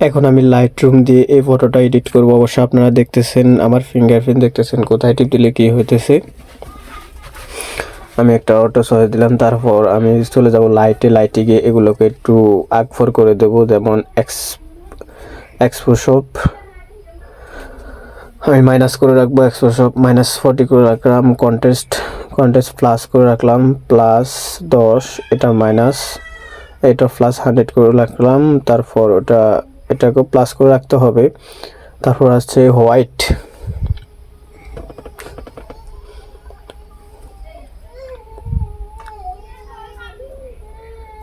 এখন আমি light room দিয়ে এই ফটোটা এডিট করব। অবশ্য আপনারা দেখতেছেন, আমার ফিঙ্গারপ্রিন্ট দেখতেছেন কোথায় টিপ দিলে কী হইতেছে। আমি একটা অটো সহে দিলাম, তারপর আমি চলে যাব লাইটে লাইটে গিয়ে এগুলোকে একটু আকফর করে দেবো, যেমন এক্স এক্সপোশপ আমি মাইনাস করে রাখব এক্সপোশপ মাইনাস ফর্টি করে রাখলাম কন্টেস্ট কন্টেস্ট প্লাস করে রাখলাম প্লাস দশ, এটা মাইনাস এটা প্লাস হান্ড্রেড করে রাখলাম, তারপর ওটা এটাকে প্লাস করে রাখতে হবে। তারপর আছে হোয়াইট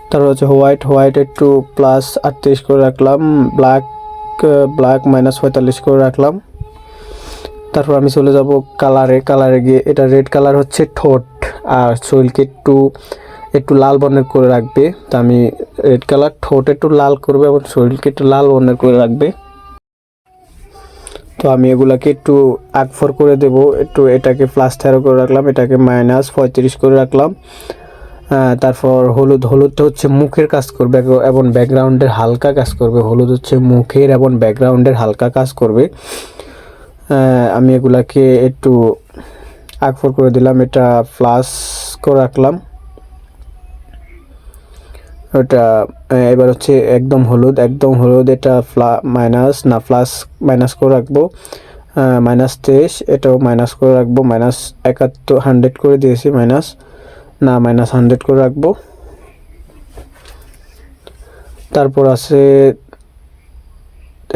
তারপর হচ্ছে হোয়াইট হোয়াইট একটু প্লাস আটত্রিশ করে রাখলাম। ব্ল্যাক ব্ল্যাক মাইনাস পঁয়তাল্লিশ করে রাখলাম। তারপর আমি চলে যাব কালারে কালারে গিয়ে এটা রেড কালার হচ্ছে ঠোঁট আর শরীরকে একটু একটু লাল বর্ণের করে রাখবে। তা আমি রেড কালার ঠোঁট একটু লাল করবে এবং শরীরকে একটু লাল বর্ণের করে রাখবে। তো আমি এগুলাকে একটু আকফর করে দেব। একটু এটাকে প্লাস তেরো করে রাখলাম, এটাকে মাইনাস পঁয়ত্রিশ করে রাখলাম। তারপর হলুদ, হলুদটা হচ্ছে মুখের কাজ করবে এবং ব্যাকগ্রাউন্ডের হালকা কাজ করবে। হলুদ হচ্ছে মুখের এবং ব্যাকগ্রাউন্ডের হালকা কাজ করবে। আমি এগুলাকে একটু আকফর করে দিলাম, এটা প্লাস করে রাখলাম। ওটা এবার হচ্ছে একদম হলুদ একদম হলুদ, এটা ফ্লা, মাইনাস, না, প্লাস, মাইনাস করে রাখব। মাইনাস তেইশ, এটাও মাইনাস করে রাখব, মাইনাস একাত্তর, হান্ড্রেড করে দিয়েছি, মাইনাস, না, মাইনাস হান্ড্রেড করে রাখব। তারপর আছে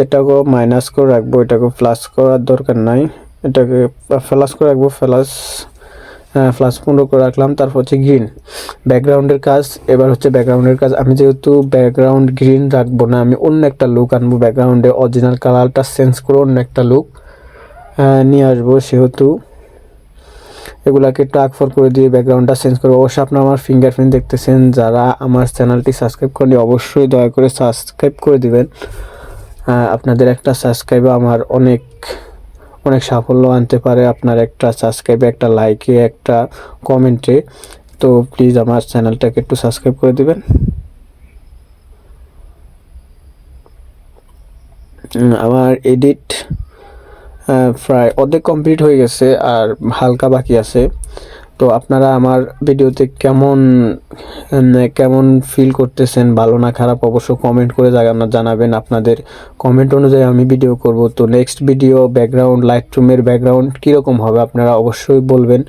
এটাকেও মাইনাস করে রাখব, এটাকে প্লাস করার দরকার নাই, এটাকে প্লাস করে রাখব প্লাস প্লাস পনেরো করে রাখলাম, তারপর হচ্ছে গ্রিন ব্যাকগ্রাউন্ডের কাজ, এবার হচ্ছে ব্যাকগ্রাউন্ডের কাজ। আমি যেহেতু ব্যাকগ্রাউন্ড গ্রিন রাখব না, আমি অন্য একটা লুক আনব ব্যাকগ্রাউন্ডে অরিজিনাল কালারটা চেঞ্জ করে অন্য একটা লুক নিয়ে আসব সেহেতু। এগুলাকে একটু আকফর করে দিয়ে ব্যাকগ্রাউন্ডটা চেঞ্জ করব। অবশ্যই আপনারা আমার ফিঙ্গারপ্রিন্ট দেখতেছেন। যারা আমার চ্যানেলটি সাবস্ক্রাইব করেনি অবশ্যই দয়া করে সাবস্ক্রাইব করে দিবেন। আপনাদের একটা সাবস্ক্রাইবে আমার অনেক অনেক সাফল্য আনতে পারে, আপনার একটা সাবস্ক্রাইবে একটা লাইকে একটা কমেন্টে তো প্লিজ আমার চ্যানেলটাকে একটু সাবস্ক্রাইব করে দেবেন। আমার এডিট প্রায় অর্ধেক কমপ্লিট হয়ে গেছে আর হালকা বাকি আছে। তো আপনারা আমার ভিডিওতে কেমন কেমন ফিল করতেছেন? ভালো না খারাপ অবশ্য কমেন্ট করে জানাবেন আপনাদের। কমেন্ট অনুযায়ী আমি ভিডিও করব। তো নেক্সট ভিডিও ব্যাকগ্রাউন্ড লাইট রুমের ব্যাকগ্রাউন্ড কীরকম হবে আপনারা অবশ্যই বলবেন।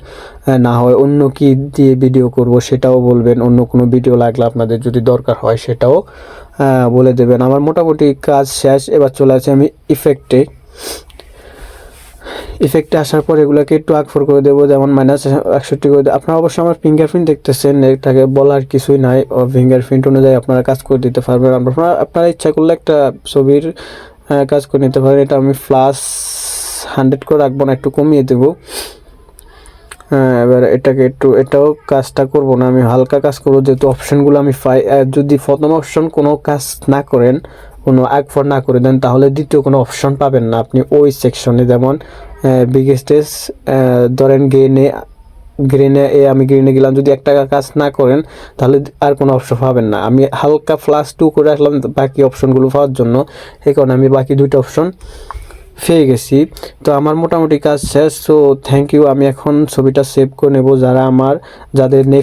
না হয় অন্য কি দিয়ে ভিডিও করব সেটাও বলবেন। অন্য কোনো ভিডিও লাগলে আপনাদের যদি দরকার হয় সেটাও বলে দেবেন। আমার মোটামুটি কাজ শেষ। এবার চলে আসে আমি ইফেক্টে ইফেক্টে আসার পর এগুলোকে একটু আকফর করে দেবো, যেমন মাইনাস একষট্টি করে দেবো আপনারা অবশ্যই আমার ফিঙ্গারপ্রিন্ট দেখতেছেন, এটাকে বলার কিছুই নাই ফিঙ্গারপ্রিন্ট অনুযায়ী আপনারা কাজ করে দিতে পারবেন। আপনারা আপনারা ইচ্ছা করলে একটা ছবির কাজ করে নিতে পারেন, এটা আমি প্লাস হান্ড্রেড করে রাখব না, একটু কমিয়ে দেবো। হ্যাঁ এবার এটাকে একটু, এটাও কাজটা করব না, আমি হালকা কাজ করব, যেহেতু অপশনগুলো আমি পাই যদি প্রথম অপশন কোনো কাজ না করেন কোনো একফর না করে দেন, তাহলে দ্বিতীয় কোনো অপশন পাবেন না। আপনি ওই সেকশনে যেমন বিগেস্টেস ধরেন গ্রেনে গ্রিনে এ আমি গ্রিনে গেলাম, যদি একটা কাজ না করেন, তাহলে আর কোনো অপশন পাবেন না। আমি হালকা ফ্লাস টু করে রাখলাম বাকি অপশনগুলো পাওয়ার জন্য। এই কারণে আমি বাকি দুইটা অপশন পেয়ে গেছি। তো আমার মোটামুটি কাজ শেষ তো থ্যাংক ইউ আমি এখন ছবিটা সেভ করে নেব, যারা আমার, যাদের নেক্সট